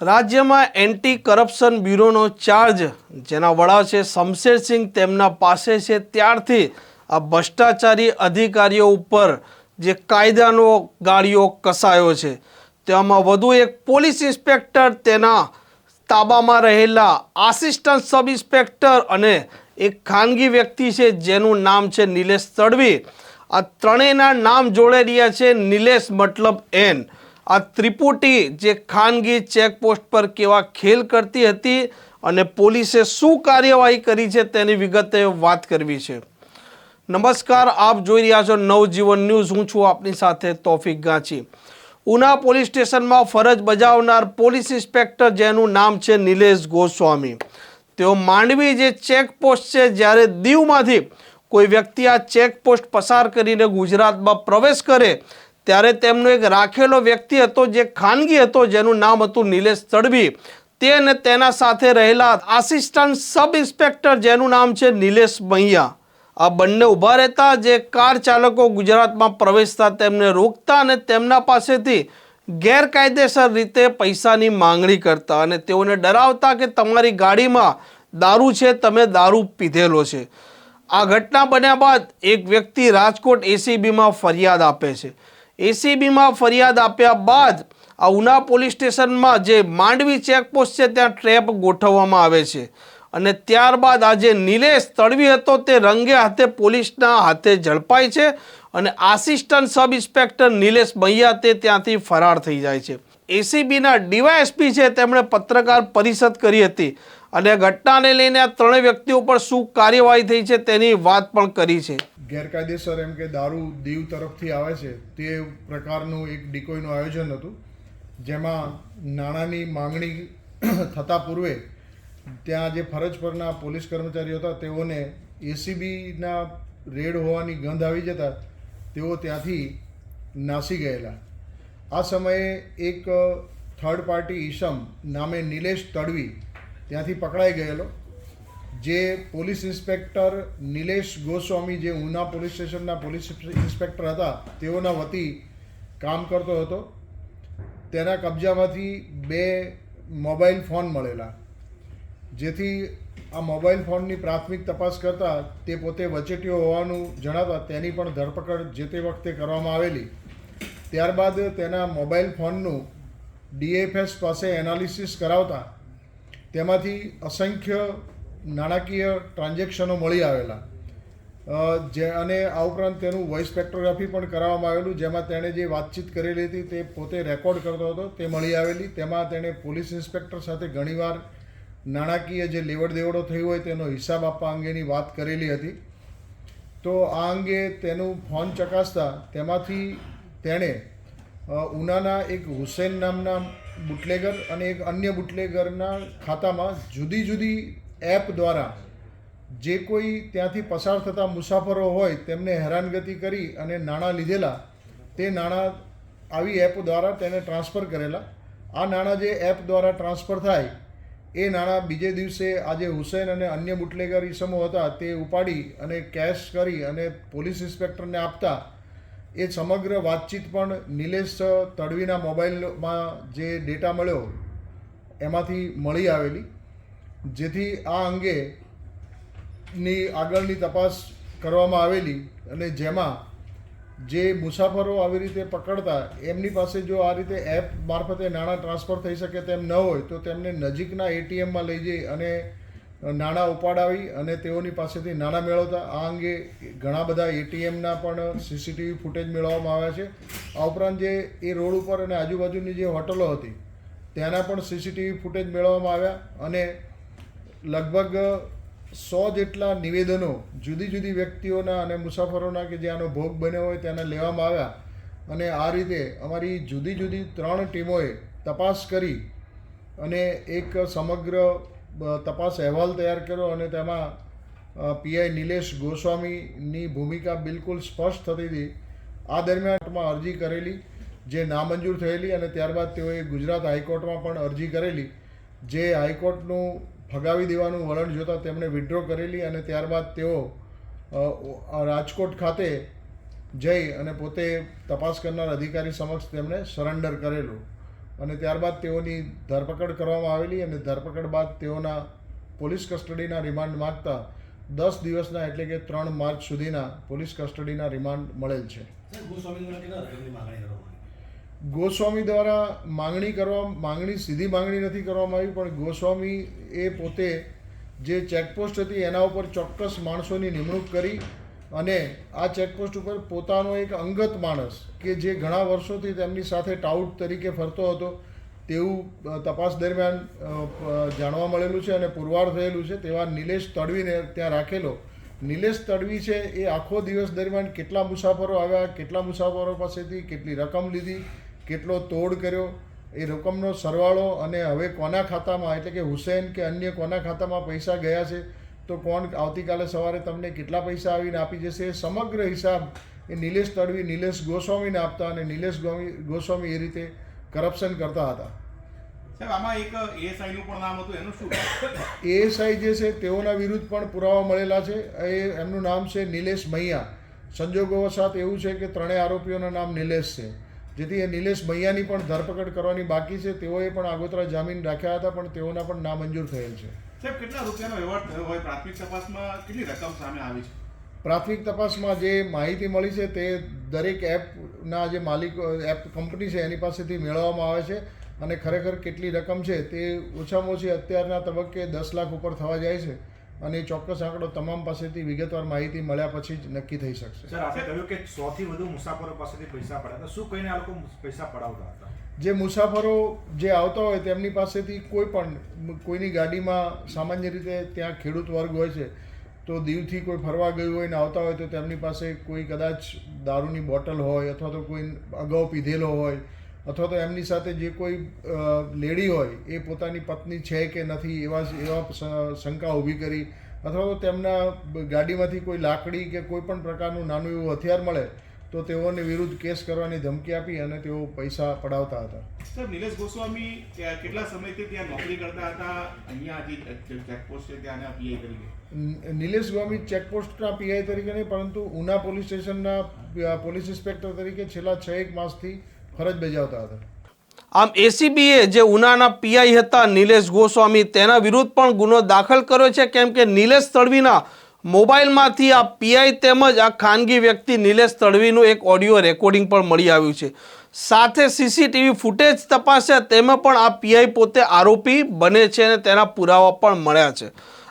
રાજ્યમાં anti corruption બ્યુરોનો charge, જેના વડા છે શમશેરસિંહ તેમના પાસે છે ત્યારથી આ ભ્રષ્ટાચારી અધિકારીઓ ઉપર જે કાયદાનો ગાડીઓ કસાયો છે. તેમાં વધુ એક પોલીસ ઇન્સ્પેક્ટર, તેના તાબામાં રહેલા આસિસ્ટન્ટ સબ ઇન્સ્પેક્ટર અને એક ખાનગી વ્યક્તિ છે જેનું નામ છે નિલેશ તડવી. આ ત્રણેયના નામ જોડે રહ્યા છે નિલેશ મતલબ એન. આ ત્રિપુટી જે ખાનગી ચેકપોસ્ટ પર કેવા ખેલ કરતી હતી અને પોલીસે શું કાર્યવાહી કરી છે તેની વિગતે વાત કરવી છે. નમસ્કાર, આપ જોઈ રહ્યા છો નવજીવન ન્યૂઝ. હું છું આપની સાથે તોફિક ગાંચી. ઉના પોલીસ સ્ટેશનમાં ફરજ બજાવનાર પોલીસ ઇન્સ્પેક્ટર જેનું નામ છે નિલેશ ગોસ્વામી. તેઓ માંડવી જે ચેકપોસ્ટ છે, જ્યારે દીવમાંથી કોઈ વ્યક્તિ આ ચેકપોસ્ટ પસાર કરીને ગુજરાતમાં પ્રવેશ કરે ત્યારે તેમનો એક રાખેલો વ્યક્તિ હતો જે ખાનગી હતો, જેનું નામ હતું નિલેશ તડવી તે અને તેના સાથે રહેલા આસિસ્ટન્ટ સબ ઇન્સ્પેક્ટર જેનું નામ છે નિલેશ મૈયા. આ બંને ઊભા રહેતા, જે કાર ચાલકો ગુજરાતમાં પ્રવેશતા, તેમને રોકતા અને તેમના પાસેથી ગેરકાયદેસર રીતે પૈસાની માંગણી કરતા અને તેઓને ડરાવતા કે તમારી ગાડીમાં દારૂ છે, તમે દારૂ પીધેલો છે. આ ઘટના બન્યા બાદ એક વ્યક્તિ રાજકોટ એસીબીમાં ફરિયાદ આપે છે. એસીબીમાં ફરિયાદ આપ્યા બાદ આ ઉના પોલીસ સ્ટેશનમાં જે માંડવી ચેકપોસ્ટ છે ત્યાં ટ્રેપ ગોઠવવામાં આવે છે. અને ત્યારબાદ આ જે નિલેશ તળવી હતો તે રંગે હાથે પોલીસના હાથે ઝડપાય છે અને આસિસ્ટન્ટ સબ ઇન્સ્પેક્ટર નિલેશ મૈયા તે ત્યાંથી ફરાર થઈ જાય છે. એસીબીના ડીવાયએસપી છે, તેમણે પત્રકાર પરિષદ કરી હતી. અને ઘટનાને લઈને આ ત્રણેય વ્યક્તિઓ પર શું કાર્યવાહી થઈ છે તેની વાત પણ કરી છે. ગેરકાયદેસર એમ કે દારૂ દીવ તરફથી આવે છે તે પ્રકારનું એક ડિકોઈનું આયોજન હતું. જેમાં નાણાંની માંગણી થતાં પૂર્વે ત્યાં જે ફરજ પરના પોલીસ કર્મચારીઓ હતા તેઓને એસીબીના રેડ હોવાની ગંધ આવી જતા તેઓ ત્યાંથી નાસી ગયેલા. આ સમયે એક થર્ડ પાર્ટી ઈસમ નામે નિલેશ તડવી ત્યાંથી પકડાઈ ગયેલો. જે પોલીસ ઇન્સ્પેક્ટર નિલેશ ગોસ્વામી, જે ઉના પોલીસ સ્ટેશનના પોલીસ ઇન્સ્પેક્ટર હતા, તેઓના વતી કામ કરતો હતો. તેના કબજામાંથી બે મોબાઈલ ફોન મળેલા. જેથી આ મોબાઈલ ફોનની પ્રાથમિક તપાસ કરતાં તે પોતે વચેટીઓ હોવાનું જણાતા તેની પણ ધરપકડ જે તે વખતે કરવામાં આવેલી. ત્યારબાદ તેના મોબાઈલ ફોનનું ડીએફએસ પાસે એનાલિસિસ કરાવતા તેમાંથી અસંખ્ય નાણાકીય ટ્રાન્ઝેક્શનો મળી આવેલા. જે, અને આ ઉપરાંત તેનું વોઇસ સ્પેક્ટ્રોગ્રાફી પણ કરાવવામાં આવેલું, જેમાં તેણે જે વાતચીત કરેલી હતી તે પોતે રેકોર્ડ કરતો હતો, તે મળી આવેલી. તેમાં તેણે પોલીસ ઇન્સ્પેક્ટર સાથે ઘણીવાર નાણાકીય જે લેવડ દેવડો થઈ હોય તેનો હિસાબ આપવા અંગેની વાત કરેલી હતી. તો આ અંગે તેનું ફોન ચકાસતા તેમાંથી તેણે ઉનાના એક હુસેન નામના બુટલેગર અને એક અન્ય બુટલેગરના ખાતામાં જુદી જુદી એપ દ્વારા જે કોઈ ત્યાંથી પસાર થતા મુસાફરો હોય તેમને હેરાનગતિ કરી અને નાણાં લીધેલા, તે નાણાં આવી એપ દ્વારા તેને ટ્રાન્સફર કરેલા. આ નાણાં જે એપ દ્વારા ટ્રાન્સફર થાય, એ નાણાં બીજે દિવસે આજે હુસેન અને અન્ય બુટલેગર ઈસમો હતા તે ઉપાડી અને કેશ કરી અને પોલીસ ઇન્સ્પેક્ટરને આપતા એ સમગ્ર વાતચીત પણ નિલેશ તડવીના મોબાઈલમાં જે ડેટા મળ્યો, એમાંથી મળી આવેલી. જેથી આ અંગે ની આગળની તપાસ કરવામાં આવેલી અને જેમાં જે મુસાફરો આવી રીતે પકડતા, એમની પાસે જો આ રીતે એપ મારફતે નાણાં ટ્રાન્સફર થઈ શકે તેમ ન હોય, તો તેમને નજીકના એટીએમમાં લઈ જઈ અને નાણાં ઉપાડાવી અને તેઓની પાસેથી નાણાં મેળવતા. આ અંગે ઘણા બધા એટીએમના પણ સીસીટીવી ફૂટેજ મેળવવામાં આવ્યા છે. આ ઉપરાંત જે એ રોડ ઉપર અને આજુબાજુની જે હોટલો હતી, ત્યાંના પણ સીસીટીવી ફૂટેજ મેળવવામાં આવ્યા અને લગભગ સો જેટલા નિવેદનો જુદી જુદી વ્યક્તિઓના અને મુસાફરોના કે જે આનો ભોગ બન્યો હોય તેના લેવામાં આવ્યા. અને આ રીતે અમારી જુદી જુદી ત્રણ ટીમોએ તપાસ કરી અને એક સમગ્ર તપાસ અહેવાલ તૈયાર કર્યો અને તેમાં પીઆઈ નિલેશ ગોસ્વામીની ભૂમિકા બિલકુલ સ્પષ્ટ થતી હતી. આ દરમિયાનમાં અરજી કરેલી, જે નામંજૂર થયેલી અને ત્યારબાદ તેઓએ ગુજરાત હાઈકોર્ટમાં પણ અરજી કરેલી, જે હાઈકોર્ટનું ફગાવી દેવાનું વલણ જોતાં તેમણે વિડ્રો કરેલી અને ત્યારબાદ તેઓ રાજકોટ ખાતે જઈ અને પોતે તપાસ કરનાર અધિકારી સમક્ષ તેમણે સરેન્ડર કરેલું. અને ત્યારબાદ તેઓની ધરપકડ કરવામાં આવેલી અને ધરપકડ બાદ તેઓના પોલીસ કસ્ટડીના રિમાન્ડ માગતા દસ દિવસના એટલે કે ત્રણ માર્ચ સુધીના પોલીસ કસ્ટડીના રિમાન્ડ મળેલ છે. ગોસ્વામી દ્વારા માંગણી કરવા માંગણી સીધી માંગણી નથી કરવામાં આવી પણ ગોસ્વામી એ પોતે જે ચેકપોસ્ટ હતી એના ઉપર ચોક્કસ માણસોની નિમણૂક કરી અને આ ચેકપોસ્ટ ઉપર પોતાનો એક અંગત માણસ કે જે ઘણા વર્ષોથી તેમની સાથે ટાઉટ તરીકે ફરતો હતો, તેવું તપાસ દરમિયાન જાણવા મળેલું છે અને પુરવાર થયેલું છે. તેવા નિલેશ તડવીને ત્યાં રાખેલો. નિલેશ તડવી છે એ આખો દિવસ દરમિયાન કેટલા મુસાફરો આવ્યા, કેટલા મુસાફરો પાસેથી કેટલી રકમ લીધી, કેટલો તોડ કર્યો, એ રકમનો સરવાળો અને હવે કોના ખાતામાં, એટલે કે હુસૈન કે અન્ય કોના ખાતામાં પૈસા ગયા છે તો કોણ આવતીકાલે સવારે તમને કેટલા પૈસા આવીને આપી જશે? એ સમગ્ર હિસાબ એ નિલેશ તડવી નિલેશ ગોસ્વામીને આપતા અને નિલેશ ગોસ્વામી એ રીતે કરપ્શન કરતા હતા. સાહેબ આમાં એક એએસઆઈનું પણ નામ હતું એનું શું? એએસઆઈ જે છે તેઓના વિરુદ્ધ પણ પુરાવા મળેલા છે. એ એમનું નામ છે નિલેશ મૈયા. સંજોગો સંજોગોવશાત એવું છે કે ત્રણેય આરોપીઓના નામ નિલેશ છે. જેથી એ નિલેશ મૈયાની પણ ધરપકડ કરવાની બાકી છે. તેઓએ પણ આગોતરા જામીન રાખ્યા હતા પણ તેઓના પણ નામંજૂર થયેલ છે. સાહેબ કેટલા રૂપિયાનો વ્યવહાર થયો હોય? પ્રાથમિક તપાસમાં કેટલી રકમ સામે આવી છે? પ્રાથમિક તપાસમાં જે માહિતી મળી છે તે દરેક એપના જે માલિકો એપ કંપની છે એની પાસેથી મેળવવામાં આવે છે અને ખરેખર કેટલી રકમ છે તે ઓછામાં ઓછી અત્યારના તબક્કે દસ લાખ ઉપર થવા જાય છે. અને એ ચોક્કસ આંકડો તમામ પાસેથી વિગતવાર માહિતી મળ્યા પછી જ નક્કી થઈ શકશે. સર આપણે કહ્યું કે સો થી વધુ મુસાફરો પાસેથી પૈસા પડાતા શું કહીને આ લોકો પૈસા પડાવતા હતા? જે મુસાફરો જે આવતા હોય તેમની પાસેથી કોઈ પણ કોઈની ગાડીમાં સામાન્ય રીતે ત્યાં ખેડૂત વર્ગ હોય છે તો દીવથી કોઈ ફરવા ગયું હોય ને આવતા હોય તો તેમની પાસે કોઈ કદાચ દારૂની બોટલ હોય અથવા તો કોઈ અગાઉ પીધેલો હોય અથવા તો એમની સાથે જે કોઈ લેડી હોય એ પોતાની પત્ની છે કે નથી એવા એવા શંકા ઊભી કરી અથવા તો તેમના ગાડીમાંથી કોઈ લાકડી કે કોઈ પણ પ્રકારનું નાનું એવું હથિયાર મળે તો તેઓને વિરુદ્ધ કેસ કરવાની ધમકી આપી અને તેઓ પૈસા પડાવતા હતા. સર નિલેશ ગોસ્વામી કેટલા સમયથી ત્યાં નોકરી કરતા હતા? અહીંયા જે ચેકપોસ્ટ છે ત્યાંના પીઆઈ તરીકે. નિલેશ ગોસ્વામી ચેકપોસ્ટના પીઆઈ તરીકે નહીં પરંતુ ઉના પોલીસ સ્ટેશનના પોલીસ ઇન્સ્પેક્ટર તરીકે છેલ્લા છ એક માસથી ફરજ બજાવતા હતા. આમ એસીબીએ જે ઉનાના પીઆઈ હતા નિલેશ ગોસ્વામી, તેના વિરુદ્ધ પણ ગુનો દાખલ કર્યો છે, કેમ કે નિલેશ તડવીના મોબાઈલમાંથી આ પીઆઈ તેમજ આ ખાનગી વ્યક્તિ નિલેશ તડવીનું એક ઓડિયો રેકોર્ડિંગ પણ મળી આવ્યું છે. સાથે સીસીટીવી ફૂટેજ તપાસ્યા, તેમાં પણ આ પીઆઈ પોતે આરોપી બને છે અને તેના પુરાવા પણ મળ્યા છે.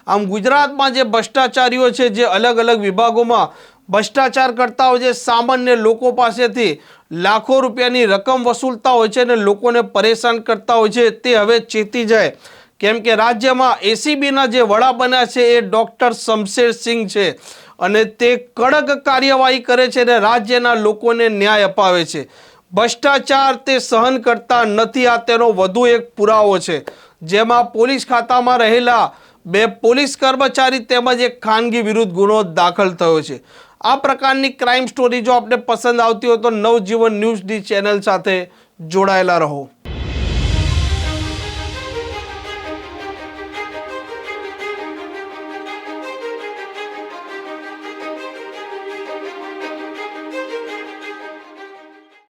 આમ ગુજરાતમાં જે ભ્રષ્ટાચારીઓ છે, જે અલગ અલગ વિભાગોમાં ભ્રષ્ટાચાર કરતા હોય છે સામાન્ય લોકો પાસેથી લાખો રૂપિયાની રકમ વસૂલતા હોય છે અને લોકોને પરેશાન કરતા હોય છે, તે હવે ચેતી જાય. કેમ કે રાજ્યમાં એસીબીના જે વડા બન્યા છે, એ ડૉક્ટર શમશેર સિંહ છે અને તે કડક કાર્યવાહી કરે છે અને રાજ્યના લોકોને ન્યાય અપાવે છે. ભ્રષ્ટાચાર તે સહન કરતા નથી, આ તેનો વધુ એક પુરાવો છે. જેમાં પોલીસ ખાતામાં રહેલા બે પોલીસ કર્મચારી તેમજ એક ખાનગી વિરુદ્ધ ગુનો દાખલ થયો છે. આ પ્રકારની ક્રાઇમ સ્ટોરી જો આપને પસંદ આવતી હોય તો નવજીવન ન્યૂઝની ચેનલ સાથે જોડાયેલા રહો.